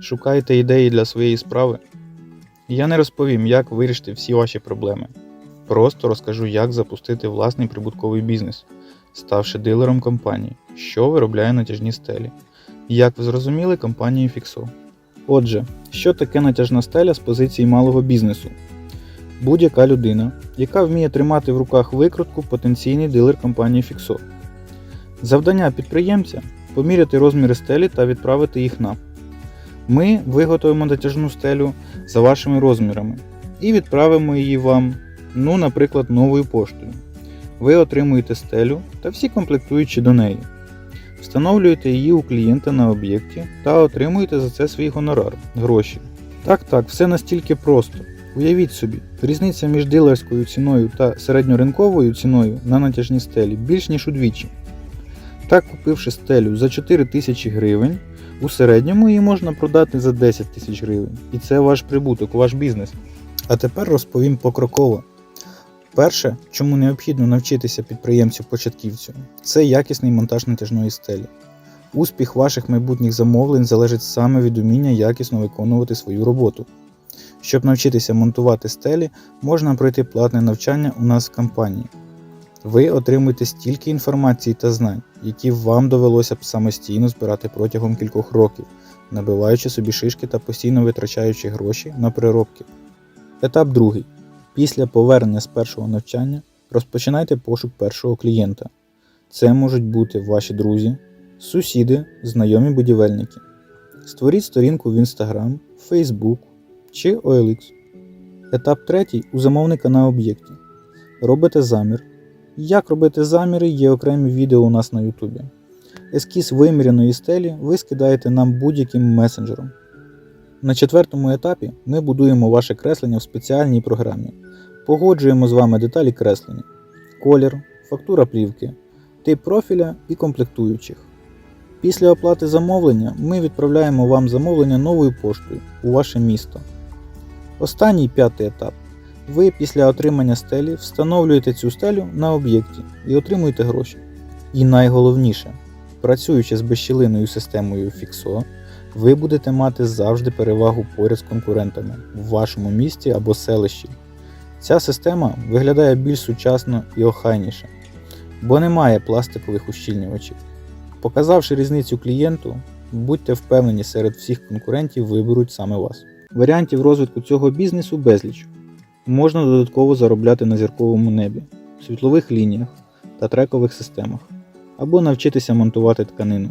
Шукаєте ідеї для своєї справи? Я не розповім, як вирішити всі ваші проблеми. Просто розкажу, як запустити власний прибутковий бізнес, ставши дилером компанії, що виробляє натяжні стелі. Як ви зрозуміли, компанії Fixo. Отже, що таке натяжна стеля з позиції малого бізнесу? Будь-яка людина, яка вміє тримати в руках викрутку, потенційний дилер компанії Fixo. Завдання підприємця поміряти розміри стелі та відправити їх нам. Ми виготовимо натяжну стелю за вашими розмірами і відправимо її вам, ну, наприклад, новою поштою. Ви отримуєте стелю та всі комплектуючі до неї. Встановлюєте її у клієнта на об'єкті та отримуєте за це свій гонорар, гроші. Так, так, все настільки просто. Уявіть собі, різниця між дилерською ціною та середньоринковою ціною на натяжні стелі більш ніж удвічі. Так, купивши стелю за 4 тисячі гривень, у середньому її можна продати за 10 тисяч гривень. І це ваш прибуток, ваш бізнес. А тепер розповім покроково. Перше, чому необхідно навчитися підприємцю-початківцю, це якісний монтаж натяжної стелі. Успіх ваших майбутніх замовлень залежить саме від уміння якісно виконувати свою роботу. Щоб навчитися монтувати стелі, можна пройти платне навчання у нас в компанії. Ви отримуєте стільки інформації та знань, які вам довелося б самостійно збирати протягом кількох років, набиваючи собі шишки та постійно витрачаючи гроші на переробки. Етап другий. Після повернення з першого навчання розпочинайте пошук першого клієнта. Це можуть бути ваші друзі, сусіди, знайомі будівельники. Створіть сторінку в Instagram, Facebook чи OLX. Етап третій у замовника на об'єкті. Робите замір. Як робити заміри, є окремі відео у нас на YouTube. Ескіз виміряної стелі ви скидаєте нам будь-яким месенджером. На четвертому етапі ми будуємо ваше креслення в спеціальній програмі. Погоджуємо з вами деталі креслення, колір, фактура плівки, тип профіля і комплектуючих. Після оплати замовлення ми відправляємо вам замовлення новою поштою у ваше місто. Останній п'ятий етап. Ви після отримання стелі встановлюєте цю стелю на об'єкті і отримуєте гроші. І найголовніше, працюючи з безщілиною системою FIXO, ви будете мати завжди перевагу поряд з конкурентами в вашому місті або селищі. Ця система виглядає більш сучасно і охайніше, бо немає пластикових ущільнювачів. Показавши різницю клієнту, будьте впевнені, серед всіх конкурентів виберуть саме вас. Варіантів розвитку цього бізнесу безліч. Можна додатково заробляти на зірковому небі, світлових лініях та трекових системах, або навчитися монтувати тканину,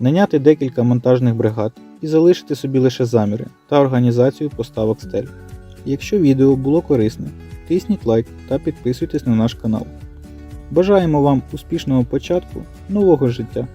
наняти декілька монтажних бригад і залишити собі лише заміри та організацію поставок стель. Якщо відео було корисне, тисніть лайк та підписуйтесь на наш канал. Бажаємо вам успішного початку нового життя!